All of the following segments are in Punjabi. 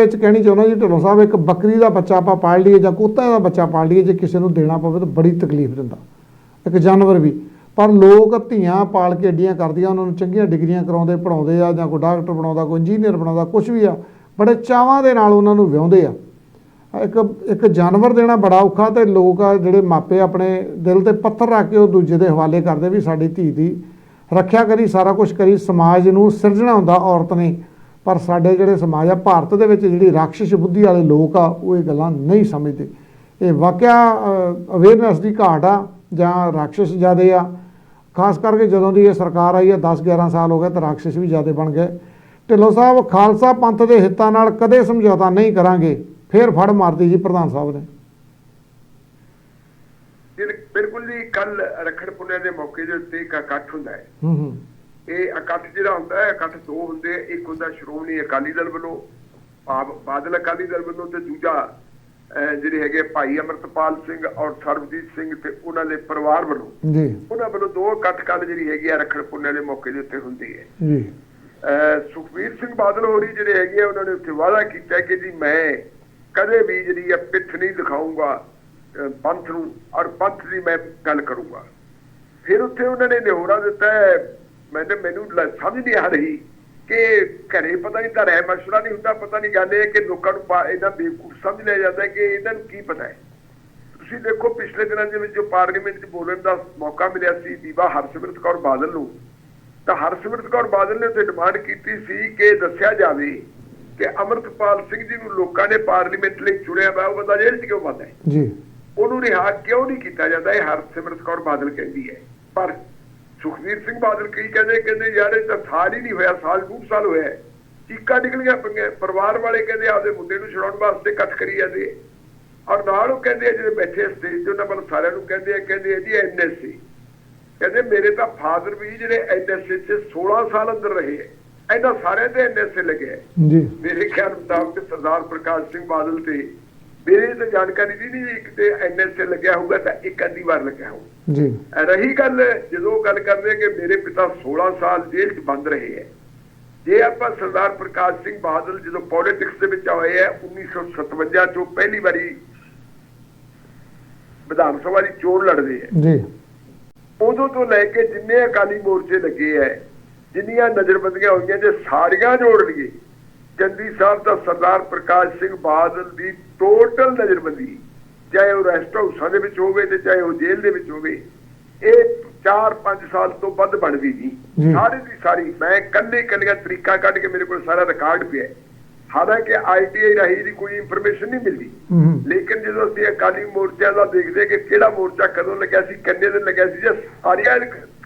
ਵਿੱਚ ਕਹਿਣੀ ਚਾਹੁੰਦਾ ਜੀ, ਢਿੱਲੋਂ ਸਾਹਿਬ, ਇੱਕ ਬੱਕਰੀ ਦਾ ਬੱਚਾ ਆਪਾਂ ਪਾਲ ਲਈਏ ਜਾਂ ਕੁੱਤੇ ਦਾ ਬੱਚਾ ਪਾਲ ਲਈਏ, ਜੇ ਕਿਸੇ ਨੂੰ ਦੇਣਾ ਪਵੇ ਤਾਂ ਬੜੀ ਤਕਲੀਫ ਦਿੰਦਾ। ਇੱਕ ਜਾਨਵਰ ਵੀ। ਪਰ ਲੋਕ ਧੀਆਂ ਪਾਲ ਕੇ ਏਡੀਆਂ ਕਰਦੀਆਂ, ਉਹਨਾਂ ਨੂੰ ਚੰਗੀਆਂ ਡਿਗਰੀਆਂ ਕਰਾਉਂਦੇ ਪੜਾਉਂਦੇ ਆ ਜਾਂ ਕੋਈ ਡਾਕਟਰ ਬਣਾਉਂਦਾ, ਕੋਈ ਇੰਜੀਨੀਅਰ ਬਣਾਉਂਦਾ ਕੁਝ ਵੀ ਆ, ਬੜੇ ਚਾਵਾਂ ਦੇ ਨਾਲ ਉਹਨਾਂ ਨੂੰ ਵਿਆਹੁੰਦੇ ਆ। ਇੱਕ ਇੱਕ ਜਾਨਵਰ ਦੇਣਾ ਬੜਾ ਔਖਾ ਤੇ ਲੋਕ ਆ ਜਿਹੜੇ ਮਾਪੇ ਆਪਣੇ ਦਿਲ ਤੇ ਪੱਥਰ ਰੱਖ ਕੇ ਉਹ ਦੂਜੇ ਦੇ ਹਵਾਲੇ ਕਰਦੇ ਵੀ ਸਾਡੀ ਧੀ ਦੀ ਰੱਖਿਆ ਕਰੀ, ਸਾਰਾ ਕੁਝ ਕਰੀ, ਸਮਾਜ ਨੂੰ ਸਿਰਜਣਾ ਹੁੰਦਾ, ਔਰਤ ਨੇ ਪਰ ਸਾਡੇ ਜਿਹੜੇ ਸਮਾਜ ਆ ਭਾਰਤ ਦੇ ਵਿੱਚ ਜਿਹੜੀ ਰਾਖਸ਼ ਬੁੱਧੀ ਵਾਲੇ ਲੋਕ ਆ ਉਹ ਇਹ ਗੱਲਾਂ ਨਹੀਂ ਸਮਝਦੇ। ਇਹ ਵਾਕਿਆ ਅਵੇਅਰਨੈਸ ਦੀ ਘਾਟ ਆ ਜਾਂ ਰਾਖਸ਼ ਜ਼ਿਆਦੇ ਆ। ਖਾਸ ਕਰਕੇ ਜਦੋਂ ਦੀ ਇਹ ਸਰਕਾਰ ਆਈ ਹੈ 10 11 ਸਾਲ ਹੋ ਗਏ ਤਾਂ ਰਾਖਸ਼ ਵੀ ਜ਼ਿਆਦੇ ਬਣ ਗਏ। ਢਿੱਲੋਂ ਸਾਹਿਬ ਖਾਲਸਾ ਪੰਥ ਦੇ ਹਿੱਤਾਂ ਨਾਲ ਕਦੇ ਸਮਝੌਤਾ ਨਹੀਂ ਕਰਾਂਗੇ ਫੇਰ ਫੜ ਮਾਰਦੀ ਜੀ ਪ੍ਰਧਾਨ ਸਾਹਿਬ ਨੇ। ਬਿਲ- ਬਿਲਕੁਲ ਜੀ ਕੱਲ ਰੱਖੜ ਪੁੰਨਿਆ ਦੇ ਮੌਕੇ ਦੇ ਉੱਤੇ ਇੱਕ ਇਕੱਠ ਹੁੰਦਾ ਹੈ। ਹੂੰ ਹੂੰ। ਇਹ ਇਕੱਠ ਜਿਹੜਾ ਹੁੰਦਾ ਹੈ ਇਕੱਠ ਦੋ ਹੁੰਦੇ। ਇੱਕ ਹੁੰਦਾ ਸ਼੍ਰੋਮਣੀ ਅਕਾਲੀ ਦਲ ਵੱਲੋਂ ਬਾਦਲ ਅਕਾਲੀ ਦਲ ਵੱਲੋਂ ਤੇ ਦੂਜਾ ਜਿਹੜੇ ਹੈਗੇ ਭਾਈ ਅਮਰਤਪਾਲ ਸਿੰਘ ਔਰ ਸਰਬਜੀਤ ਸਿੰਘ ਤੇ ਉਹਨਾਂ ਦੇ ਪਰਿਵਾਰ ਵੱਲੋਂ। ਜੀ। ਉਹਨਾਂ ਵੱਲੋਂ ਦੋ ਇਕੱਠ ਕੱਲ ਜਿਹੜੀ ਹੈਗੀ ਆ ਰੱਖੜ ਪੁੰਨਿਆ ਦੇ ਮੌਕੇ ਦੇ ਉੱਤੇ ਹੁੰਦੀ ਹੈ। ਜੀ। ਅਹ ਸੁਖਬੀਰ ਸਿੰਘ ਬਾਦਲ ਹੋਰੀ ਜਿਹੜੇ ਹੈਗੇ ਆ, ਉਹਨਾਂ ਨੇ ਉੱਥੇ ਵਾਅਦਾ ਕੀਤਾ ਕਿ ਜੀ ਮੈਂ ਕਦੇ ਵੀ ਜਿਹੜੀ ਆ ਪਿੱਠ ਨਹੀਂ ਦਿਖਾਊਂਗਾ ਅਹ ਪੰਥ ਨੂੰ ਔਰ ਪੰਥ ਦੀ ਮੈਂ ਗੱਲ ਕਰੂੰਗਾ। ਫਿਰ ਉੱਥੇ ਉਹਨਾਂ ਨੇ ਨਿਹੋਰਾ ਦਿੱਤਾ ਹੈ, ਮੈਨੂੰ ਮੈਨੂੰ ਲ- ਸਮਝ ਨਹੀਂ ਆ ਰਹੀ ਕਿ ਘਰੇ ਪਤਾ ਨਹੀਂ ਤਾਂ ਰਹਿ ਮਸ਼ਵਰਾ ਨਹੀਂ ਹੁੰਦਾ ਪਤਾ ਨਹੀਂ ਗੱਲ ਇਹ ਕਿ ਲੋਕਾਂ ਨੂੰ ਇਹਨਾਂ ਬੇਵਕੂਫ ਸਮਝ ਲਿਆ ਜਾਂਦਾ ਕਿ ਇਹਨਾਂ ਨੂੰ ਕੀ ਪਤਾ ਹੈ। ਤੁਸੀਂ ਦੇਖੋ ਪਿਛਲੇ ਦਿਨਾਂ ਦੇ ਵਿੱਚ ਜੋ ਪਾਰਲੀਮੈਂਟ 'ਚ ਬੋਲਣ ਦਾ ਮੌਕਾ ਮਿਲਿਆ ਸੀ ਬੀਬਾ ਹਰਸਿਮਰਤ ਕੌਰ ਬਾਦਲ ਨੂੰ ਤਾਂ ਹਰਸਿਮਰਤ ਕੌਰ ਬਾਦਲ ਨੇ ਉੱਥੇ ਡਿਮਾਂਡ ਕੀਤੀ ਸੀ ਕਿ ਦੱਸਿਆ ਜਾਵੇ ਕਿ ਅਮਰਤਪਾਲ ਸਿੰਘ ਜੀ ਨੂੰ ਲੋਕਾਂ ਨੇ ਪਾਰਲੀਮੈਂਟ ਲਈ ਚੁਣਿਆ ਵਾ ਉਹ ਬੰਦਾ ਜੇਲ੍ਹ 'ਚ ਕਿਉਂ ਬੰਦ ਹੈ? ਜੀ। ਉਹਨੂੰ ਰਿਹਾ ਕਿਉਂ ਨਹੀਂ ਕੀਤਾ ਜਾਂਦਾ? ਇਹ ਹਰਸਿਮਰਤ ਕੌਰ ਬਾਦਲ ਕਹਿੰਦੀ ਹੈ। ਪਰ ਸੁਖਵੀਰ ਸਿੰਘ ਬਾਦਲ ਕੀ ਕਹਿੰਦੇ ਕਹਿੰਦੇ ਯਾਰ ਇਹ ਤਾਂ ਸਾਲ ਹੀ ਨਹੀਂ ਹੋਇਆ ਸਾਲ ਡੂਢ ਸਾਲ ਹੋਇਆ। ਚੀਕਾਂ ਨਿਕਲੀਆਂ ਪਈਆਂ ਪਰਿਵਾਰ ਵਾਲੇ ਕਹਿੰਦੇ ਆਪਦੇ ਮੁੰਡੇ ਨੂੰ ਛੁਡਾਉਣ ਵਾਸਤੇ ਇਕੱਠ ਕਰੀ ਜਾਂਦੇ ਔਰ ਨਾਲ ਉਹ ਕਹਿੰਦੇ ਜਿਹੜੇ ਬੈਠੇ ਸਟੇਜ ਤੇ ਉਹਨਾਂ ਵੱਲ ਸਾਰਿਆਂ ਨੂੰ ਕਹਿੰਦੇ ਆ ਕਹਿੰਦੇ ਜੀ ਐਨਐਸਸੀ ਕਹਿੰਦੇ ਮੇਰੇ ਤਾਂ ਫਾਦਰ ਵੀ ਜਿਹੜੇ ਐਨਐਸਏ 'ਚ 16 ਸਾਲ ਅੰਦਰ ਰਹੇ ਹੈ। ਇਹਨਾਂ ਸਾਰਿਆਂ ਤੇ ਐਨਐਸਏ ਲੱਗੇ ਹੈ। ਜੀ। ਮੇਰੇ ਖਿਆਲ ਮੁਤਾਬਕ ਸਰਦਾਰ ਪ੍ਰਕਾਸ਼ ਸਿੰਘ ਬਾਦਲ ਤੇ ਮੇਰੇ ਤਾਂ ਜਾਣਕਾਰੀ ਦੀ ਨਹੀਂ ਇੱਕ ਤੇ ਐਨਐਸਏ ਲੱਗਿਆ ਹੋਊਗਾ ਤਾਂ ਇੱਕ ਅੱਧੀ ਵਾਰ ਲੱਗਿਆ ਹੋਊ ਜੀ। ਰਹੀ ਗੱਲ ਜਦੋਂ ਗੱਲ ਕਰਦੇ ਕਿ ਮੇਰੇ ਪਿਤਾ 16 ਸਾਲ ਜੇਲ੍ਹ 'ਚ ਬੰਦ ਰਹੇ ਹੈ। ਜੇ ਆਪਾਂ ਸਰਦਾਰ ਪ੍ਰਕਾਸ਼ ਸਿੰਘ ਬਾਦਲ ਜਦੋਂ ਪੋਲਿਟਿਕਸ ਦੇ ਵਿੱਚ ਆਏ ਹੈ 1957 ਚੋਂ ਪਹਿਲੀ ਵਾਰੀ ਵਿਧਾਨ ਸਭਾ ਦੀ ਚੋਣ ਲੜਦੇ ਹੈ। ਜੀ। ਉਦੋਂ ਤੋਂ ਲੈ ਕੇ ਜਿੰਨੇ ਅਕਾਲੀ ਮੋਰਚੇ ਲੱਗੇ ਐ ਜਿੰਨੀਆਂ ਨਜ਼ਰਬੰਦੀਆਂ ਹੋਈਆਂ ਜੇ ਸਾਰੀਆਂ ਜੋੜ ਲਈਏ ਚੰਦੀ ਸਾਹਿਬ ਦਾ ਸਰਦਾਰ ਪ੍ਰਕਾਸ਼ ਸਿੰਘ ਬਾਦਲ ਦੀ ਟੋਟਲ ਨਜ਼ਰਬੰਦੀ ਚਾਹੇ ਉਹ ਰੈਸਟ ਹਾਊਸਾਂ ਦੇ ਵਿੱਚ ਹੋਵੇ ਤੇ ਚਾਹੇ ਉਹ ਜੇਲ੍ਹ ਦੇ ਵਿੱਚ ਹੋਵੇ ਇਹ 4-5 ਸਾਲ ਤੋਂ ਵੱਧ ਬਣਦੀ ਜੀ। ਸਾਰੀ ਦੀ ਸਾਰੀ ਮੈਂ ਕੱਲੇ ਕੱਲੀਆਂ ਤਰੀਕਾ ਕੱਢ ਕੇ ਮੇਰੇ ਕੋਲ ਸਾਰਾ ਰਿਕਾਰਡ ਪਿਆ ਹੈ। ਹਾਲਾਂਕਿ ਆਈਟੀਆਈ ਰਾਹੀਂ ਦੀ ਕੋਈ ਇਨਫੋਰਮੇਸ਼ਨ ਨਹੀਂ ਮਿਲਦੀ ਲੇਕਿਨ ਜਦੋਂ ਅਸੀਂ ਅਕਾਲੀ ਮੋਰਚਾ ਦਾ ਦੇਖਦੇ ਕਿ ਕਿਹੜਾ ਮੋਰਚਾ ਕਦੋਂ ਲੱਗਿਆ ਸੀ ਕਿੰਨੇ ਦਿਨ ਲੱਗਿਆ ਸੀ ਜੇ ਸਾਰੀਆਂ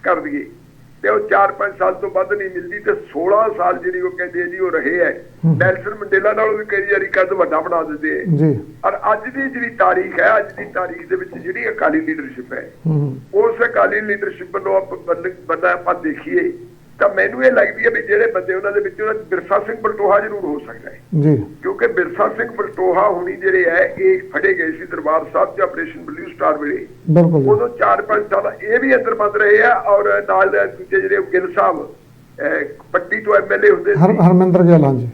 ਕਰ ਦਈਏ ਤੇ ਉਹ 4-5 ਸਾਲ ਤੋਂ ਵੱਧ ਨਹੀਂ ਮਿਲਦੀ ਤੇ 16 ਸਾਲ ਜਿਹੜੀ ਉਹ ਕਹਿੰਦੇ ਜੀ ਉਹ ਰਹੇ ਹਮ। ਨੈਲਸਨ ਮੰਡੇਲਾ ਨਾਲੋਂ ਵੀ ਕਈ ਵਾਰੀ ਕੱਦ ਵੱਡਾ ਬਣਾ ਦਿੰਦੇ ਜੀ। ਔਰ ਅੱਜ ਦੀ ਜਿਹੜੀ ਤਾਰੀਖ ਹੈ ਅੱਜ ਦੀ ਤਾਰੀਖ ਦੇ ਵਿੱਚ ਜਿਹੜੀ ਅਕਾਲੀ ਲੀਡਰਸ਼ਿਪ ਹੈ ਉਸ ਅਕਾਲੀ ਲੀਡਰਸ਼ਿਪ ਵੱਲੋਂ ਆਪਾਂ ਬੰਦਾ ਆਪਾਂ ਦੇਖੀਏ ਤਾਂ ਮੈਨੂੰ ਇਹ ਲੱਗਦੀ ਹੈ ਵੀ ਜਿਹੜੇ ਬੰਦੇ ਉਹਨਾਂ ਦੇ ਵਿੱਚ ਉਹਨਾਂ ਬਿਰਸਾ ਸਿੰਘ ਬਲਟੋਹਾ ਜ਼ਰੂਰ ਹੋ ਸਕਦਾ ਹੈ। ਜੀ। ਕਿਉਂਕਿ ਬਿਰਸਾ ਸਿੰਘ ਬਲਟੋਹਾ ਹੁਣੀ ਜਿਹੜੇ ਹੈ ਇਹ ਫੜੇ ਗਏ ਸੀ ਦਰਬਾਰ ਸਾਹਿਬ 'ਚ ਆਪਰੇਸ਼ਨ ਬਲੂ ਸਟਾਰ ਵੇਲੇ। ਬਿਲਕੁਲ ਉਦੋਂ 4-5 ਸਾਲ ਇਹ ਵੀ ਅੰਦਰ ਬੰਦ ਰਹੇ ਆ ਔਰ ਨਾਲ ਦੂਜੇ ਜਿਹੜੇ ਗਿੱਲ ਸਾਹਿਬ ਪੱਟੀ ਤੋਂ ਐਮਐਲਏ ਹੁੰਦੇ ਸੀ। ਹਰਮਿੰਦਰ ਗਿੱਲ ਹਾਂਜੀ।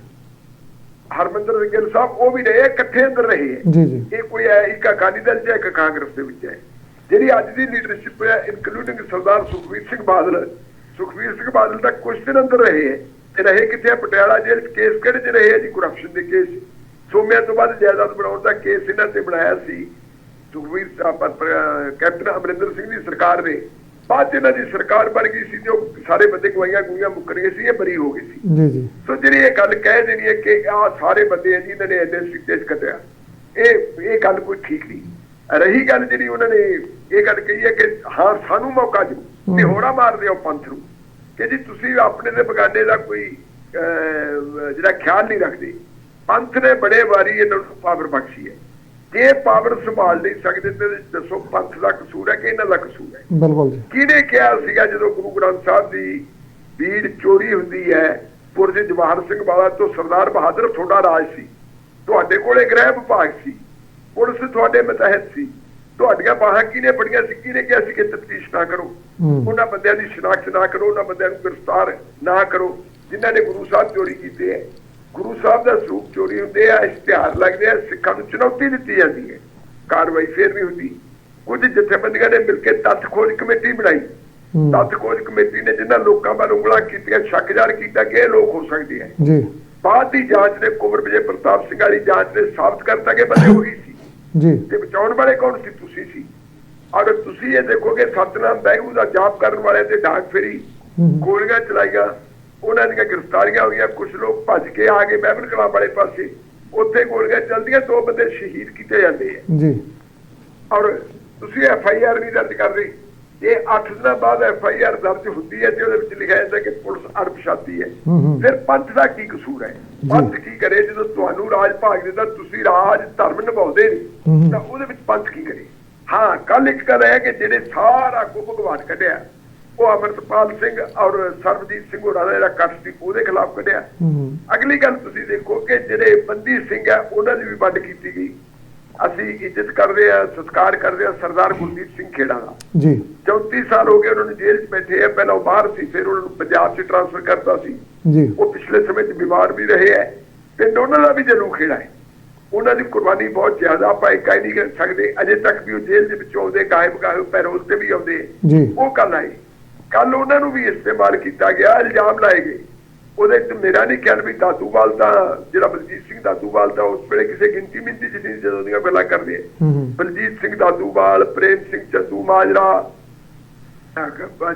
ਹਰਮੰਦਰ ਗਿੱਲ ਸਾਹਿਬ ਉਹ ਵੀ ਰਹੇ ਇਕੱਠੇ ਅੰਦਰ ਰਹੇ ਹੈ। ਜੀ ਜੀ। ਇਹ ਕੋਈ ਹੈ ਇੱਕ ਅਕਾਲੀ ਦਲ ਚ ਇੱਕ ਕਾਂਗਰਸ ਦੇ ਵਿੱਚ ਹੈ। ਜਿਹੜੀ ਅੱਜ ਦੀ ਲੀਡਰਸ਼ਿਪ ਹੈ ਇਨਕਲੂਡਿੰਗ ਸਰਦਾਰ ਸੁਖਵੀਰ ਸਿੰਘ ਬਾਦਲ ਸੁਖਵੀਰ ਸਿੰਘ ਬਾਦਲ ਤਾਂ ਕੁਝ ਦਿਨ ਅੰਦਰ ਰਹੇ ਤੇ ਰਹੇ ਕਿੱਥੇ ਆ? ਪਟਿਆਲਾ ਜੇਲ੍ਹ 'ਚ ਕੇਸ ਕਿਹੜੇ ਚ ਰਹੇ ਆ ਜੀ? ਕਰਪਸ਼ਨ ਦੇ ਕੇਸ ਸੋਮਿਆਂ ਤੋਂ ਬਾਅਦ ਜਾਇਦਾਦ ਬਣਾਉਣ ਦਾ ਕੇਸ ਇਹਨਾਂ ਤੇ ਬਣਾਇਆ ਸੀ। ਸੁਖਵੀਰ ਕੈਪਟਨ ਅਮਰਿੰਦਰ ਸਿੰਘ ਦੀ ਸਰਕਾਰ ਨੇ। ਬਾਅਦ ਇਹਨਾਂ ਦੀ ਸਰਕਾਰ ਬਣ ਗਈ ਸੀ ਤੇ ਉਹ ਸਾਰੇ ਬੰਦੇ ਗਵਾਈਆਂ ਗੁਈਆਂ ਮੁੱਕਰ ਗਏ ਸੀ ਇਹ ਬਰੀ ਹੋ ਗਈ ਸੀ। ਜੀ ਜੀ। ਸੋ ਜਿਹੜੀ ਇਹ ਗੱਲ ਕਹਿ ਦੇਣੀ ਹੈ ਕਿ ਆਹ ਸਾਰੇ ਬੰਦੇ ਆ ਜਿਨ੍ਹਾਂ ਨੇ ਐਨਐਸਸੀ ਕੇਸ ਕੱਟਿਆ ਇਹ ਇਹ ਗੱਲ ਕੋਈ ਠੀਕ ਨਹੀਂ। ਰਹੀ ਗੱਲ ਜਿਹੜੀ ਉਹਨਾਂ ਨੇ ਇਹ ਗੱਲ ਕਹੀ ਹੈ ਕਿ ਹਾਂ ਸਾਨੂੰ ਮੌਕਾ ਦਿਓ ਤੇ ਹੋੜਾ ਮਾਰ ਦਿਓ ਪੰਥ ਨੂੰ। ਕਿ ਜੀ ਤੁਸੀਂ ਆਪਣੇ ਤੇ ਬਗਾਨੇ ਦਾ ਕੋਈ ਜਿਹੜਾ ਖਿਆਲ ਨਹੀਂ ਰੱਖਦੇ। ਪੰਥ ਨੇ ਬੜੇ ਵਾਰੀ ਇਹਨਾਂ ਨੂੰ ਪਾਵਰ ਬਖਸ਼ੀ ਹੈ। ਜੇ ਪਾਵਰ ਸੰਭਾਲ ਨਹੀਂ ਸਕਦੇ ਤੇ ਦੱਸੋ ਪੰਥ ਦਾ ਕਸੂਰ ਹੈ ਕਿ ਇਹਨਾਂ ਦਾ ਕਸੂਰ ਹੈ? ਬਿਲਕੁਲ ਜੀ। ਕਿਹਨੇ ਕਿਹਾ ਸੀਗਾ ਜਦੋਂ ਗੁਰੂ ਗ੍ਰੰਥ ਸਾਹਿਬ ਦੀ ਬੀੜ ਚੋਰੀ ਹੁੰਦੀ ਹੈ? ਪੁਰਜ ਜਵਾਹਰ ਸਿੰਘ ਵਾਲਾ ਤੋਂ ਸਰਦਾਰ ਬਹਾਦਰ ਤੁਹਾਡਾ ਰਾਜ ਸੀ। ਤੁਹਾਡੇ ਕੋਲੇ ਗ੍ਰਹਿ ਵਿਭਾਗ ਸੀ। ਪੁਲਿਸ ਤੁਹਾਡੇ ਮਤਹਿਤ ਸੀ। ਤੁਹਾਡੀਆਂ ਬਾਹਾਂ ਕਿਹਨੇ ਬੜੀਆਂ ਸੀ? ਕਿਹਨੇ ਕਿਹਾ ਸੀ ਕਿ ਤਫਤੀਸ਼ ਨਾ ਕਰੋ। ਉਹਨਾਂ ਬੰਦਿਆਂ ਦੀ ਸ਼ਨਾਖਤ ਨਾ ਕਰੋ ਉਹਨਾਂ ਬੰਦਿਆਂ ਨੂੰ ਗ੍ਰਿਫਤਾਰ ਨਾ ਕਰੋ। ਜਿਨ੍ਹਾਂ ਨੇ ਗੁਰੂ ਸਾਹਿਬ ਚੋਰੀ ਕੀਤੇ ਹੈ ਗੁਰੂ ਸਾਹਿਬ ਦਾ ਸਰੂਪ ਚੋਰੀ ਹੁੰਦੇ ਆ ਇਸ਼ਤਿਹਾਰ ਲੱਗਦੇ ਆ ਸਿੱਖਾਂ ਨੂੰ ਚੁਣੌਤੀ ਦਿੱਤੀ ਜਾਂਦੀ ਹੈ। ਕਾਰਵਾਈ ਫੇਰ ਨਹੀਂ ਹੁੰਦੀ। ਕੁਝ ਜਥੇਬੰਦੀਆਂ ਨੇ ਮਿਲ ਕੇ ਤੱਥ ਖੋਜ ਕਮੇਟੀ ਬਣਾਈ। ਤੱਥ ਖੋਜ ਕਮੇਟੀ ਨੇ ਜਿਨ੍ਹਾਂ ਲੋਕਾਂ ਵੱਲ ਉਂਗਲਾਂ ਕੀਤੀਆਂ ਸ਼ੱਕ ਜ਼ਾਹਰ ਕੀਤਾ ਕਿ ਇਹ ਲੋਕ ਹੋ ਸਕਦੇ ਆ। ਜੀ। ਬਾਅਦ ਦੀ ਜਾਂਚ ਨੇ ਕੁੰਵਰ ਵਿਜੇ ਪ੍ਰਤਾਪ ਸਿੰਘ ਵਾਲੀ ਜਾਂਚ ਨੇ ਸਾਬਤ ਕਰਤਾ ਕਿ ਬੰਦੇ ਉਹੀ ਜੀ। ਤੇ ਬਚਾਉਣ ਵਾਲੇ ਕੌਣ ਸੀ? ਤੁਸੀਂ ਸੀ। ਅਗਰ ਤੁਸੀਂ ਇਹ ਦੇਖੋਗੇ ਸਤਨਾਮ ਬੈਗੂ ਦਾ ਜਾਪ ਕਰਨ ਵਾਲੇ ਤੇ ਡਾਂਗ ਫੇਰੀ ਗੋਲੀਆਂ ਚਲਾਈਆਂ ਉਹਨਾਂ ਦੀਆਂ ਗ੍ਰਿਫਤਾਰੀਆਂ ਹੋਈਆਂ ਕੁਝ ਲੋਕ ਭੱਜ ਕੇ ਆ ਗਏ ਬਹਿਬਲ ਕਲਾਂ ਵਾਲੇ ਪਾਸੇ। ਉੱਥੇ ਗੋਲੀਆਂ ਚੱਲਦੀਆਂ ਦੋ ਬੰਦੇ ਸ਼ਹੀਦ ਕੀਤੇ ਜਾਂਦੇ ਆ। ਜੀ। ਔਰ ਤੁਸੀਂ ਐਫ ਆਈ ਆਰ ਨਹੀਂ ਦਰਜ ਕਰਦੇ ਇਹ 8 ਦਿਨਾਂ ਬਾਅਦ ਐਫ ਆਈ ਆਰ ਦਰਜ ਹੁੰਦੀ ਹੈ ਤੇ ਉਹਦੇ ਵਿੱਚ ਲਿਖਿਆ ਜਾਂਦਾ ਕਿ ਪੁਲਿਸ ਅਣਪਛਾਤੀ ਹੈ। ਫਿਰ ਪੰਥ ਦਾ ਕੀ ਕਸੂਰ ਹੈ? ਪੰਥ ਕੀ ਕਰੇ? ਜਦੋਂ ਤੁਹਾਨੂੰ ਰਾਜ ਭਾਗ ਦਿੱਤਾ ਤੁਸੀਂ ਰਾਜ ਧਰਮ ਨਿਭਾਉਂਦੇ। ਨਹੀਂ ਤਾਂ ਉਹਦੇ ਵਿੱਚ ਪੰਥ ਕੀ ਕਰੇ? ਹਾਂ ਕੱਲ ਇੱਕ ਗੱਲ ਹੈ ਕਿ ਜਿਹੜੇ ਸਾਰਾ ਕੋ ਭਗਵਾਨ ਕੱਢਿਆ ਉਹ ਅਮਰਤਪਾਲ ਸਿੰਘ ਔਰ ਸਰਬਜੀਤ ਸਿੰਘ ਹੋਰਾਂ ਦਾ ਜਿਹੜਾ ਕੱਟ ਸੀ ਉਹਦੇ ਖਿਲਾਫ ਕੱਢਿਆ। ਅਗਲੀ ਗੱਲ ਤੁਸੀਂ ਦੇਖੋ ਕਿ ਜਿਹੜੇ ਬੰਦੀ ਸਿੰਘ ਆ ਉਹਨਾਂ ਦੀ ਵੀ ਵੰਡ ਕੀਤੀ ਗਈ। ਅਸੀਂ ਇੱਜ਼ਤ ਕਰਦੇ ਆ ਸਤਿਕਾਰ ਕਰਦੇ ਆ ਸਰਦਾਰ ਗੁਰਦੀਪ ਸਿੰਘ ਖੇੜਾ ਦਾ। ਜੀ। 34 ਸਾਲ ਹੋ ਗਏ ਉਹਨਾਂ ਨੂੰ ਜੇਲ੍ਹ 'ਚ ਬੈਠੇ ਆ। ਪਹਿਲਾਂ ਉਹ ਬਾਹਰ ਸੀ ਫਿਰ ਉਹਨਾਂ ਨੂੰ ਪੰਜਾਬ 'ਚ ਟ੍ਰਾਂਸਫਰ ਕਰਤਾ ਸੀ। ਜੀ। ਉਹ ਪਿਛਲੇ ਸਮੇਂ 'ਚ ਬਿਮਾਰ ਵੀ ਰਹੇ ਹੈ ਤੇ ਉਹਨਾਂ ਦਾ ਵੀ ਜਲੂ ਖੇੜਾ ਹੈ। ਉਹਨਾਂ ਦੀ ਕੁਰਬਾਨੀ ਬਹੁਤ ਜ਼ਿਆਦਾ ਆਪਾਂ ਇੱਕ ਹੀ ਨਹੀਂ ਕਰ ਸਕਦੇ ਅਜੇ ਤੱਕ ਵੀ ਉਹ ਜੇਲ੍ਹ ਦੇ ਵਿੱਚੋਂ ਆਉਂਦੇ ਗਾਇਬ ਗਾਇਬ ਪੈਰੋਲ ਤੇ ਵੀ ਆਉਂਦੇ। ਜੀ। ਉਹ ਕੱਲ ਆਏ। ਕੱਲ ਉਹਨਾਂ ਨੂੰ ਵੀ ਇਸਤੇਮਾਲ ਕੀਤਾ ਗਿਆ ਇਲਜ਼ਾਮ ਲਾਏ ਗਏ। ਉਹਦੇ ਚ ਮੇਰਾ ਨਹੀਂ ਖਿਆਲ ਵੀ ਦਾਦੂਵਾਲ ਦਾ ਜਿਹੜਾ ਬਲਜੀਤ ਸਿੰਘ ਦਾਦੂਵਾਲ ਦਾ ਉਸ ਵੇਲੇ ਕਿਸੇ ਗਿਣਤੀ ਮਿੰਤੀ ਚ ਨਹੀਂ ਜਦੋਂ ਦੀਆਂ ਗੱਲਾਂ ਕਰਦੇ ਬਲਜੀਤ ਸਿੰਘ ਦਾਦੂਵਾਲ ਪ੍ਰੇਮ ਸਿੰਘ ਚੰਦੂ ਮਾਜਰਾ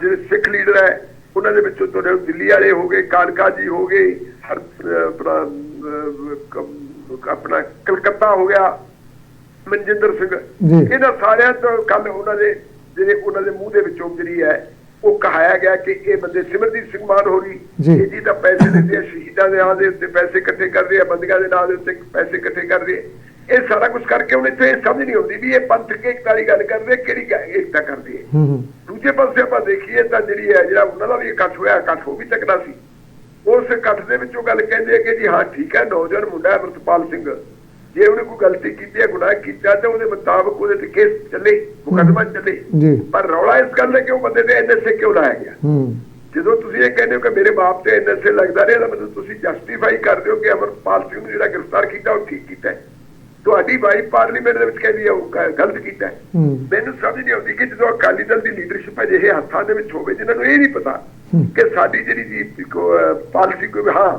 ਜਿਹੜੇ ਸਿੱਖ ਲੀਡਰ ਹੈ ਉਹਨਾਂ ਦੇ ਵਿੱਚੋਂ ਤੁਹਾਡੇ ਦਿੱਲੀ ਵਾਲੇ ਹੋ ਗਏ ਕਾਲਕਾ ਜੀ ਹੋ ਗਏ ਆਪਣਾ ਕਲਕੱਤਾ ਹੋ ਗਿਆ ਮਨਜਿੰਦਰ ਸਿੰਘ। ਜੀ। ਇਹਨਾਂ ਸਾਰਿਆਂ ਤੋਂ ਕੱਲ ਉਹਨਾਂ ਦੇ ਜਿਹੜੇ ਉਹਨਾਂ ਦੇ ਮੂੰਹ ਦੇ ਵਿੱਚੋਂ ਜਿਹੜੀ ਹੈ ਉਹ ਕਹਾਇਆ ਗਿਆ ਕਿ ਇਹ ਬੰਦੇ ਸਿਮਰਜੀਤ ਸਿੰਘ ਮਾਨ ਹੋਰੀ ਜੀ। ਇਹ ਜੀ ਤਾਂ ਪੈਸੇ ਦਿੰਦੇ ਆ ਸ਼ਹੀਦਾਂ ਦੇ ਨਾਂ ਦੇ ਉੱਤੇ ਪੈਸੇ ਇਕੱਠੇ ਕਰਦੇ ਆ ਬੰਦਿਆਂ ਦੇ ਨਾਂ ਦੇ ਉੱਤੇ ਪੈਸੇ ਇਕੱਠੇ ਕਰਦੇ ਇਹ ਸਾਰਾ ਕੁਝ ਕਰਕੇ ਇੱਥੇ ਇਹ ਸਮਝ ਨਹੀਂ ਆਉਂਦੀ ਵੀ ਇਹ ਪੰਥ ਕੇ ਇੱਕ ਵਾਲੀ ਗੱਲ ਕਰਦੇ ਕਿਹੜੀ ਏਕਤਾ ਕਰਦੇ ਹੂੰ, ਹੂੰ, ਦੂਜੇ ਪਾਸੇ ਆਪਾਂ ਦੇਖੀਏ ਤਾਂ ਜਿਹੜੀ ਹੈ ਜਿਹੜਾ ਉਹਨਾਂ ਦਾ ਵੀ ਇਕੱਠ ਹੋਇਆ ਇਕੱਠ ਉਹ ਵੀ ਤਕੜਾ ਸੀ। ਉਸ ਇਕੱਠ ਦੇ ਵਿੱਚੋਂ ਗੱਲ ਕਹਿੰਦੇ ਆ ਕਿ ਜੀ ਹਾਂ ਠੀਕ ਹੈ ਨੌਜਵਾਨ ਮੁੰਡਾ ਹੈ ਅਮਰਤਪਾਲ ਸਿੰਘ। ਜੇ ਉਹਨੇ ਕੋਈ ਗਲਤੀ ਕੀਤੀ ਹੈ ਗੁਨਾਹ ਕੀਤਾ ਤਾਂ ਉਹਦੇ ਮੁਤਾਬਕ ਉਹਦੇ ਤੇ ਕੇਸ ਚੱਲੇ ਮੁਕੱਦਮਾ ਚੱਲੇ। ਪਰ ਰੌਲਾ ਇਸ ਗੱਲ ਦਾ ਕਿ ਉਹ ਬੰਦੇ ਤੇ ਐਨਐਸਏ ਕਿਉਂ ਲਾਇਆ ਗਿਆ? ਜਦੋਂ ਤੁਸੀਂ ਇਹ ਕਹਿੰਦੇ ਹੋ ਕਿ ਮੇਰੇ ਬਾਪ ਤੇ ਐਨਐਸਏ ਲੱਗਦਾ ਰਿਹਾ ਤਾਂ ਮਤਲਬ ਤੁਸੀਂ ਜਸਟੀਫਾਈ ਕਰਦੇ ਹੋ ਕਿ ਅਮਰਪਾਲ ਸਿੰਘ ਨੂੰ ਜਿਹੜਾ ਗ੍ਰਿਫਤਾਰ ਕੀਤਾ ਉਹ ਠੀਕ ਕੀਤਾ ਤੁਹਾਡੀ ਵਾਈਫ ਪਾਰਲੀਮੈਂਟ ਦੇ ਵਿੱਚ ਕਹਿੰਦੀ ਹੈ ਉਹ ਗਲਤ ਕੀਤਾ ਮੈਨੂੰ ਸਮਝ ਨਹੀਂ ਆਉਂਦੀ ਕਿ ਜਦੋਂ ਅਕਾਲੀ ਦਲ ਦੀ ਲੀਡਰਸ਼ਿਪ ਅਜਿਹੇ ਹੱਥਾਂ ਦੇ ਵਿੱਚ ਹੋਵੇ ਜਿਨ੍ਹਾਂ ਨੂੰ ਇਹ ਨਹੀਂ ਪਤਾ। ਕਿ ਸਾਡੀ ਜਿਹੜੀ ਪਾਲਿਸੀ ਕੋਈ ਹਾਂ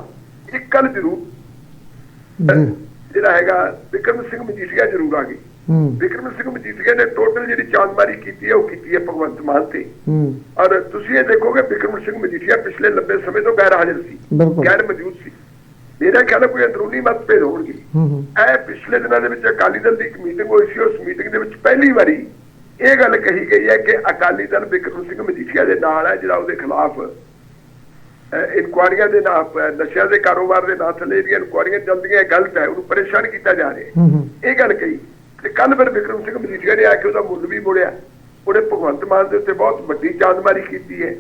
ਇੱਕ ਗੱਲ ਜ਼ਰੂਰ। ਜਿਹੜਾ ਹੈਗਾ ਵਿਕਰਮ ਸਿੰਘ ਮਜੀਠੀਆ ਜ਼ਰੂਰ ਆ ਗਈ। ਹੂੰ। ਵਿਕਰਮ ਸਿੰਘ ਮਜੀਠੀਆ ਨੇ ਟੋਟਲ ਜਿਹੜੀ ਚਾਂਦਮਾਰੀ ਕੀਤੀ ਹੈ ਉਹ ਕੀਤੀ ਹੈ ਭਗਵੰਤ ਮਾਨ ਤੇ। ਹੂੰ। ਔਰ ਤੁਸੀਂ ਇਹ ਦੇਖੋਗੇ ਵਿਕਰਮ ਸਿੰਘ ਮਜੀਠੀਆ ਪਿਛਲੇ ਲੰਬੇ ਸਮੇਂ ਤੋਂ ਗੈਰ ਹਾਜ਼ਰ ਸੀ। ਗੈਰ ਮੌਜੂਦ ਸੀ। ਮੇਰਾ ਖਿਆਲ ਕੋਈ ਅੰਦਰੂਨੀ ਮਤਭੇਦ ਹੋਣਗੇ। ਹੂੰ ਹੂੰ। ਇਹ ਪਿਛਲੇ ਦਿਨਾਂ ਦੇ ਵਿੱਚ ਅਕਾਲੀ ਦਲ ਦੀ ਇੱਕ ਮੀਟਿੰਗ ਹੋਈ ਸੀ ਉਸ ਮੀਟਿੰਗ ਦੇ ਵਿੱਚ ਪਹਿਲੀ ਵਾਰੀ ਇਹ ਗੱਲ ਕਹੀ ਗਈ ਹੈ ਕਿ ਅਕਾਲੀ ਦਲ ਵਿਕਰਮ ਸਿੰਘ ਮਜੀਠੀਆ ਦੇ ਨਾਲ ਹੈ ਜਿਹੜਾ ਉਹਦੇ ਖਿਲਾਫ ਇਨਕੁਆਰੀਆਂ ਦੇ ਅਹ, ਨਸ਼ਿਆਂ ਦੇ ਕਾਰੋਬਾਰ ਦੇ ਨਾਲ ਥੱਲੇ ਦੀਆਂ ਇਨਕੁਆਰੀਆਂ ਚੱਲਦੀਆਂ ਗਲਤ ਹੈ ਉਹਨੂੰ ਪਰੇਸ਼ਾਨ ਕੀਤਾ ਜਾ ਰਿਹਾ ਇਹ ਗੱਲ ਕਹੀ। ਤੇ ਕੱਲ ਫਿਰ ਵਿਕਰਮ ਸਿੰਘ ਮਜੀਠੀਆ ਨੇ ਆ ਕੇ ਉਹਦਾ ਮੁੱਲ ਵੀ ਮੋੜਿਆ। ਉਹਨੇ ਭਗਵੰਤ ਮਾਨ ਦੇ ਉੱਤੇ ਬਹੁਤ ਵੱਡੀ ਚਾਂਦਮਾਰੀ ਕੀਤੀ ਹੈ।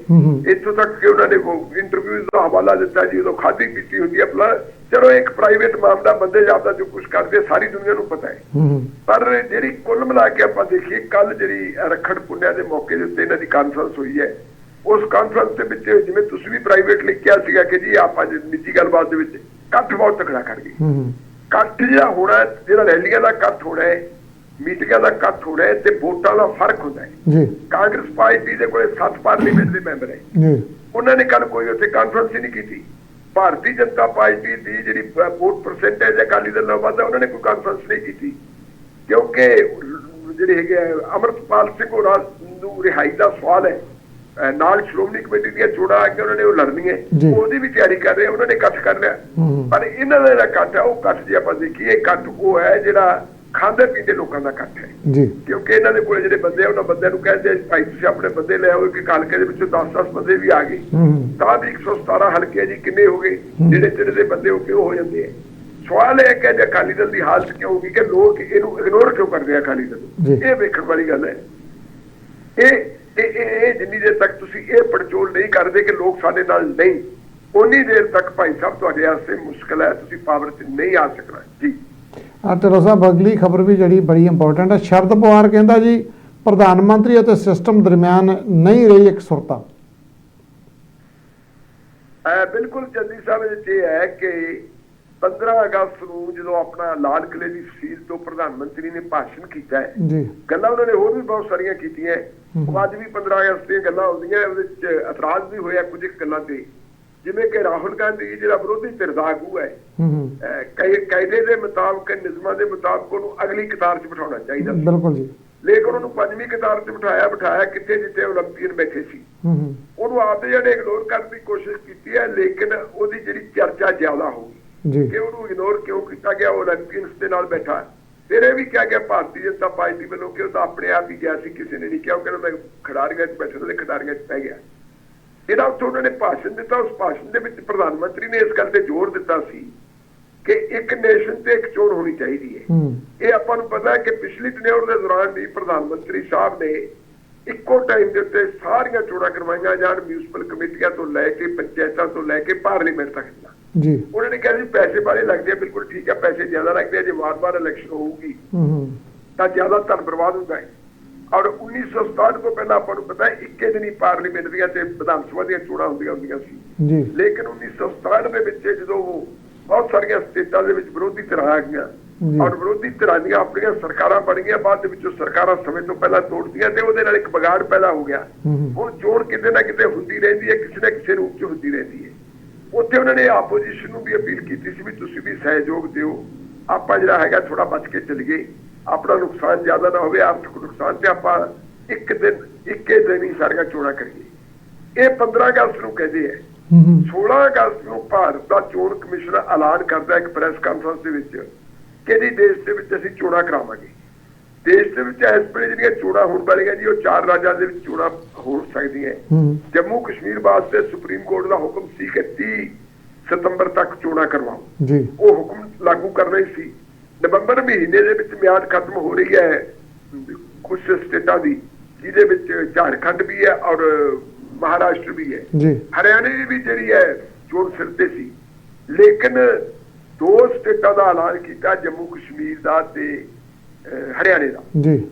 ਇੱਥੋਂ ਤੱਕ ਕਿ ਉਹਨਾਂ ਨੇ ਉਹ ਇੰਟਰਵਿਊਜ਼ ਦਾ ਹਵਾਲਾ ਦਿੱਤਾ ਜੀ ਉਦੋਂ ਖਾਦੀ ਪੀਤੀ ਹੁੰਦੀ ਹੈ। ਭਲਾ ਚਲੋ ਇੱਕ ਪ੍ਰਾਈਵੇਟ ਮਾਮਲਾ ਬੰਦੇ ਜਾਪਦਾ ਜੋ ਕੁਝ ਕਰਦੇ ਸਾਰੀ ਦੁਨੀਆ ਨੂੰ ਪਤਾ ਹੂੰ। ਪਰ ਜਿਹੜੀ ਕੁੱਲ ਮਿਲਾ ਕੇ ਆਪਾਂ ਦੇਖੀਏ ਕੱਲ ਜਿਹੜੀ ਰਖੜ ਪੁੰਨਿਆ ਦੇ ਮੌਕੇ ਦੇ ਉੱਤੇ ਇਹਨਾਂ ਦੀ ਕਾਨਫਰੰਸ ਹੋਈ ਹੈ। ਉਸ ਕਾਨਫਰੰਸ ਦੇ ਵਿੱਚ ਜਿਵੇਂ ਤੁਸੀਂ ਵੀ ਪ੍ਰਾਈਵੇਟ ਲਿਖਿਆ ਸੀਗਾ ਕਿ ਜੀ ਆਪਾਂ ਜੀ ਨਿੱਜੀ ਗੱਲਬਾਤ ਦੇ ਵਿੱਚ ਇਕੱਠ ਬਹੁਤ ਤਕੜਾ ਕਰ ਗਏ। ਇਕੱਠ ਜਿਹੜਾ ਹੋਣਾ ਹੈ, ਜਿਹੜਾ ਰੈਲੀਆਂ ਦਾ ਇਕੱਠ ਹੋਣਾ ਹੈ ਮੀਟਿੰਗਾਂ ਦਾ ਇਕੱਠ ਹੋਣਾ ਹੈ ਤੇ ਵੋਟਾਂ ਦਾ ਫ਼ਰਕ ਹੁੰਦਾ ਹੈ। ਜੀ। ਕਾਂਗਰਸ ਪਾਰਟੀ ਦੇ ਕੋਲੇ 7 ਪਾਰਲੀਮੈਂਟ ਦੇ ਮੈਂਬਰ ਹੈ। ਜੀ। ਉਹਨਾਂ ਨੇ ਕੱਲ ਕੋਈ ਉੱਥੇ ਕਾਨਫਰੰਸ ਹੀ ਨਹੀਂ ਕੀਤੀ। ਭਾਰਤੀ ਜਨਤਾ ਪਾਰਟੀ ਦੀ ਜਿਹੜੀ ਵੋਟ ਪਰਸੈਂਟੇਜ ਹੈ ਅਕਾਲੀ ਦਲ ਨਾਲ ਵੱਧ ਉਹਨਾਂ ਨੇ ਕੋਈ ਕਾਨਫਰੰਸ ਨਹੀਂ ਕੀਤੀ। ਕਿਉਂਕਿ ਜਿਹੜੇ ਹੈਗੇ ਆ, ਅੰਮ੍ਰਿਤਪਾਲ ਸਿੰਘ ਹੋਰਾਂ ਨੂੰ ਰਿਹਾਈ ਦਾ ਸਵਾਲ ਹੈ। ਨਾਲ ਸ਼੍ਰੋਮਣੀ ਕਮੇਟੀ ਦੀਆਂ ਚੋਣਾਂ ਆ ਕੇ ਉਹਨਾਂ ਨੇ ਉਹ ਲੜਨੀਆਂ। ਉਹਦੀ ਵੀ ਤਿਆਰੀ ਕਰ ਰਹੇ ਉਹਨਾਂ ਨੇ ਇਕੱਠ ਕਰ ਲਿਆ। ਹੂੰ। ਪਰ ਇਹਨਾਂ ਦਾ ਜਿਹੜਾ ਇਕੱਠ ਹੈ ਉਹ ਇਕੱਠ ਜੇ ਆਪਾਂ ਦੇਖੀਏ ਇਕੱਠ ਉਹ ਹੈ ਜਿਹੜਾ ਖਾਂਦੇ ਪੀਂਦੇ ਲੋਕਾਂ ਦਾ ਇਕੱਠ ਹੈ। ਜੀ। ਕਿਉਂਕਿ ਇਹਨਾਂ ਦੇ ਕੋਲ ਜਿਹੜੇ ਬੰਦੇ ਆ ਉਹਨਾਂ ਬੰਦਿਆਂ ਨੂੰ ਕਹਿੰਦੇ ਭਾਈ ਤੁਸੀਂ ਆਪਣੇ ਬੰਦੇ ਲੈ ਆਓ ਕਿ ਕਾਲਕੇ ਦੇ ਵਿੱਚੋਂ 10-10 ਬੰਦੇ ਵੀ ਆ ਗਏ। ਹੂੰ। ਹੂੰ ਤਾਂ ਵੀ 117 ਹਲਕੇ ਜੀ ਕਿੰਨੇ ਹੋ ਗਏ? ਜਿਹੜੇ ਜਿਹੜੇ ਦੇ ਬੰਦੇ ਉਹ ਕਿਉਂ ਹੋ ਜਾਂਦੇ ਆ। ਸਵਾਲ ਇਹ ਹੈ ਕਿ ਜੇ ਅਕਾਲੀ ਦਲ ਦੀ ਹਾਲਤ ਕਿਉਂ ਹੋ ਗਈ ਕਿ ਲੋਕ ਇਹਨੂੰ ਇਗਨੋਰ ਕਿਉਂ ਕਰਦੇ ਆ ਅਕਾਲੀ ਦਲ? ਇਹ ਵੇਖਣ ਵਾਲੀ ਗੱਲ ਹੈ। ਇਹ ਇਹ ਇਹ ਜਿੰਨੀ ਦੇਰ ਤੱਕ ਤੁਸੀਂ ਇਹ ਪੜਚੋਲ ਨਹੀਂ ਕਰਦੇ ਕਿ ਲੋਕ ਸਾਡੇ ਨਾਲ ਨਹੀਂ ਉਨੀ ਦੇਰ ਤੱਕ ਭਾਈ ਸਾਹਿਬ ਤੁਹਾਡੇ ਵਾਸਤੇ ਮੁਸ਼ਕਲ ਹੈ ਤੁਸੀਂ ਪਾਵਰ 'ਚ ਨਹੀਂ ਆ ਸਕਣਾ। ਜੀ। ਆ ਢਿੱਲੋਂ ਸਾਹਿਬ ਅਗਲੀ ਖਬਰ ਵੀ ਜਿਹੜੀ ਬੜੀ ਇੰਪੋਰਟੈਂਟ ਹੈ ਸ਼ਰਦ ਪਵਾਰ ਕਹਿੰਦਾ ਜੀ ਪ੍ਰਧਾਨ ਮੰਤਰੀ ਅਤੇ ਸਿਸਟਮ ਦਰਮਿਆਨ ਨਹੀਂ ਰਹੀ ਇੱਕ ਸੁਰਤਾ। ਬਿਲਕੁਲ ਜਲਦੀ ਸਾਹਿਬ 'ਚ ਇਹ ਹੈ ਕਿ 15 ਅਗਸਤ ਨੂੰ ਜਦੋਂ ਆਪਣਾ ਲਾਲ ਕਿਲੇ ਦੀ ਸੀਰ ਤੋਂ ਪ੍ਰਧਾਨ ਮੰਤਰੀ ਨੇ ਭਾਸ਼ਣ ਕੀਤਾ ਹੈ ਜੀ। ਗੱਲਾਂ ਉਹਨਾਂ ਨੇ ਹੋਰ ਵੀ ਬਹੁਤ ਸਾਰੀਆਂ ਕੀਤੀਆਂ ਉਹ ਅੱਜ ਵੀ 15 ਅਗਸਤ ਦੀਆਂ ਗੱਲਾਂ ਹੁੰਦੀਆਂ ਉਹਦੇ ਵਿੱਚ ਇਤਰਾਜ਼ ਵੀ ਹੋਇਆ ਕੁਝ ਗੱਲਾਂ ਤੇ। ਜਿਵੇਂ ਕਿ ਰਾਹੁਲ ਗਾਂਧੀ ਜਿਹੜਾ ਵਿਰੋਧੀ ਧਿਰ ਦਾ ਆਗੂ ਹੈ ਕਈ ਕਾਇਦੇ ਦੇ ਮੁਤਾਬਕ ਨਿਯਮਾਂ ਦੇ ਮੁਤਾਬਕ ਉਹਨੂੰ ਅਗਲੀ ਕਤਾਰ 'ਚ ਬਿਠਾਉਣਾ ਚਾਹੀਦਾ ਸੀ। ਬਿਲਕੁਲ ਜੀ। ਲੇਕਿਨ ਉਹਨੂੰ ਪੰਜਵੀਂ ਕਤਾਰ 'ਚ ਬਿਠਾਇਆ ਬਿਠਾਇਆ ਕਿੱਥੇ ਜਿੱਥੇ ਓਲੰਪੀਅਨ ਬੈਠੇ ਸੀ। ਉਹਨੂੰ ਆਪਦੇ ਜਿਹੜੇ ਇਗਨੋਰ ਕਰਨ ਦੀ ਕੋਸ਼ਿਸ਼ ਕੀਤੀ ਹੈ ਲੇਕਿਨ ਉਹਦੀ ਜਿਹੜੀ ਚਰਚਾ ਜ਼ਿਆਦਾ ਹੋ ਗਈ। ਜੀ। ਕਿ ਉਹਨੂੰ ਇਗਨੋਰ ਕਿਉਂ ਕੀਤਾ ਗਿਆ? 올림픽ਸ ਦੇ ਨਾਲ ਬੈਠਾ। ਫਿਰ ਇਹ ਵੀ ਕਿਹਾ ਗਿਆ ਭਾਰਤੀ ਜਨਤਾ ਪਾਰਟੀ ਵੱਲੋਂ ਕਿ ਉਹ ਤਾਂ ਆਪਣੇ ਆਪ ਹੀ ਗਿਆ ਸੀ ਕਿਸੇ ਨੇ ਨਹੀਂ ਕਿਹਾ ਉਹ ਕਹਿੰਦਾ ਖਿਡਾਰੀਆਂ 'ਚ ਬੈਠੇ ਤੇ ਖਿਡਾਰੀਆਂ 'ਚ ਪੈ ਗਿਆ। ਜਿਹੜਾ ਉੱਥੇ ਉਹਨਾਂ ਨੇ ਭਾਸ਼ਣ ਦਿੱਤਾ ਉਸ ਭਾਸ਼ਣ ਦੇ ਵਿੱਚ ਪ੍ਰਧਾਨ ਮੰਤਰੀ ਨੇ ਇਸ ਗੱਲ ਤੇ ਜ਼ੋਰ ਦਿੱਤਾ ਸੀ ਕਿ ਇੱਕ ਨੇਸ਼ਨ ਤੇ ਇੱਕ ਚੋਣ ਹੋਣੀ ਚਾਹੀਦੀ ਹੈ। ਇਹ ਆਪਾਂ ਨੂੰ ਪਤਾ ਹੈ ਕਿ ਪਿਛਲੀ ਟਨਿਓਰ ਦੇ ਦੌਰਾਨ ਵੀ ਪ੍ਰਧਾਨ ਮੰਤਰੀ ਸਾਹਿਬ ਨੇ ਇੱਕੋ ਟਾਈਮ ਦੇ ਉੱਤੇ ਸਾਰੀਆਂ ਚੋਣਾਂ ਕਰਵਾਈਆਂ ਜਾਣ ਮਿਊਨਿਸਪਲ ਕਮੇਟੀਆਂ ਤੋਂ ਲੈ ਕੇ ਪੰਚਾਇਤਾਂ ਤੋਂ ਲੈ ਕੇ ਪਾਰਲੀਮੈਂਟ ਤੱਕ ਦੀਆਂ। ਜੀ। ਉਹਨਾਂ ਨੇ ਕਿਹਾ ਜੀ ਪੈਸੇ ਬਾਰੇ ਲੱਗਦੇ ਆ ਬਿਲਕੁਲ ਠੀਕ ਹੈ ਪੈਸੇ ਜ਼ਿਆਦਾ ਲੱਗਦੇ ਆ ਜੇ ਵਾਰ-ਵਾਰ ਇਲੈਕਸ਼ਨ ਹੋਊਗੀ ਤਾਂ ਜ਼ਿਆਦਾ ਧਨ ਬਰਬਾਦ ਹੁੰਦਾ ਹੈ। ਔਰ 1967 ਤੋਂ ਪਹਿਲਾਂ ਆਪਾਂ ਨੂੰ ਪਤਾ ਹੈ ਇੱਕੇ ਦਿਨ ਪਾਰਲੀਮੈਂਟ ਦੀਆਂ ਤੇ ਵਿਧਾਨ ਸਭਾ ਦੀਆਂ ਚੋਣਾਂ ਹੁੰਦੀਆਂ ਹੁੰਦੀਆਂ ਸੀ। ਜੀ। ਲੇਕਿਨ 1967 ਦੇ ਵਿੱਚ ਜਦੋਂ ਉਹ ਬਹੁਤ ਸਾਰੀਆਂ ਸਟੇਟਾਂ ਦੇ ਵਿੱਚ ਵਿਰੋਧੀ ਧਿਰਾਂ ਆ ਗਈਆਂ। ਔਰ ਵਿਰੋਧੀ ਧਿਰਾਂ ਦੀਆਂ ਆਪਣੀਆਂ ਸਰਕਾਰਾਂ ਬਣ ਗਈਆਂ ਬਾਅਦ ਦੇ ਵਿੱਚ ਉਹ ਸਰਕਾਰਾਂ ਸਮੇਂ ਤੋਂ ਪਹਿਲਾਂ ਤੋੜਦੀਆਂ ਤੇ ਉਹਦੇ ਨਾਲ ਇੱਕ ਵਿਗਾੜ ਪੈਦਾ ਹੋ ਗਿਆ। ਹੁਣ ਚੋਣ ਕਿਤੇ ਨਾ ਕਿਤੇ ਹੁੰਦੀ ਰਹਿੰਦੀ ਹੈ ਕਿਸੇ ਨਾ ਕਿਸੇ ਰੂਪ 'ਚ ਹੁੰਦੀ ਰਹਿੰਦੀ ਹੈ। ਉੱਥੇ ਉਹਨਾਂ ਨੇ ਆਪੋਜੀਸ਼ਨ ਨੂੰ ਵੀ ਅਪੀਲ ਕੀਤੀ ਸੀ ਵੀ ਤੁਸੀਂ ਵੀ ਸਹਿਯੋਗ ਦਿਓ। ਆਪਾਂ ਜਿਹੜਾ ਹੈਗਾ ਥੋੜਾ ਬਚ ਕੇ ਚੱਲੀਏ। ਆਪਣਾ ਨੁਕਸਾਨ ਜ਼ਿਆਦਾ ਨਾ ਹੋਵੇ ਆਰਥਿਕ ਨੁਕਸਾਨ ਤੇ ਆਪਾਂ ਇੱਕ ਦਿਨ ਇੱਕੇ ਦਿਨ ਹੀ ਸਾਰੀਆਂ ਚੋਣਾਂ ਕਰੀਏ। ਇਹ 15 ਅਗਸਤ ਨੂੰ ਕਹਿੰਦੇ ਆ। ਹੂੰ ਹੂੰ। 16 ਅਗਸਤ ਨੂੰ ਭਾਰਤ ਦਾ ਚੋਣ ਕਮਿਸ਼ਨ ਐਲਾਨ ਕਰਦਾ ਇੱਕ ਪ੍ਰੈਸ ਕਾਨਫਰੰਸ ਦੇ ਵਿੱਚ। ਕਿ ਜੀ ਦੇਸ਼ ਦੇ ਵਿੱਚ ਅਸੀਂ ਚੋਣਾਂ ਕਰਾਵਾਂਗੇ? ਦੇਸ਼ ਦੇ ਵਿੱਚ ਇਸ ਵੇਲੇ ਜਿਹੜੀਆਂ ਚੋਣਾਂ ਹੋਣ ਵਾਲੀਆਂ ਜੀ ਉਹ ਚਾਰ ਰਾਜਾਂ ਦੇ ਵਿੱਚ ਚੋਣਾਂ ਹੋ ਸਕਦੀਆਂ ਜੰਮੂ ਕਸ਼ਮੀਰ ਵਾਸਤੇ ਸੁਪਰੀਮ ਕੋਰਟ ਦਾ ਹੁਕਮ ਸੀ ਕਿ 30 ਸਤੰਬਰ ਤੱਕ ਚੋਣਾਂ ਕਰਵਾਓ। ਜੀ। ਉਹ ਹੁਕਮ ਲਾਗੂ ਕਰਨਾ ਹੀ ਸੀ। ਨਵੰਬਰ ਮਹੀਨੇ ਦੇ ਵਿੱਚ ਮਿਆਦ ਖਤਮ ਹੋ ਰਹੀ ਹੈ ਕੁਝ ਸਟੇਟਾਂ ਦੀ ਜਿਹਦੇ ਵਿੱਚ ਝਾਰਖੰਡ ਵੀ ਹੈ ਔਰ ਮਹਾਰਾਸ਼ਟਰ ਵੀ ਹੈ ਜੀ। ਹਰਿਆਣੇ ਦੀ ਵੀ ਜਿਹੜੀ ਹੈ ਚੋਣ ਸਿਰ ਤੇ ਸੀ। ਲੇਕਿਨ ਦੋ ਸਟੇਟਾਂ ਦਾ ਐਲਾਨ ਕੀਤਾ ਜੰਮੂ ਕਸ਼ਮੀਰ ਦਾ ਤੇ ਹਰਿਆਣੇ ਦਾ। ਜੀ।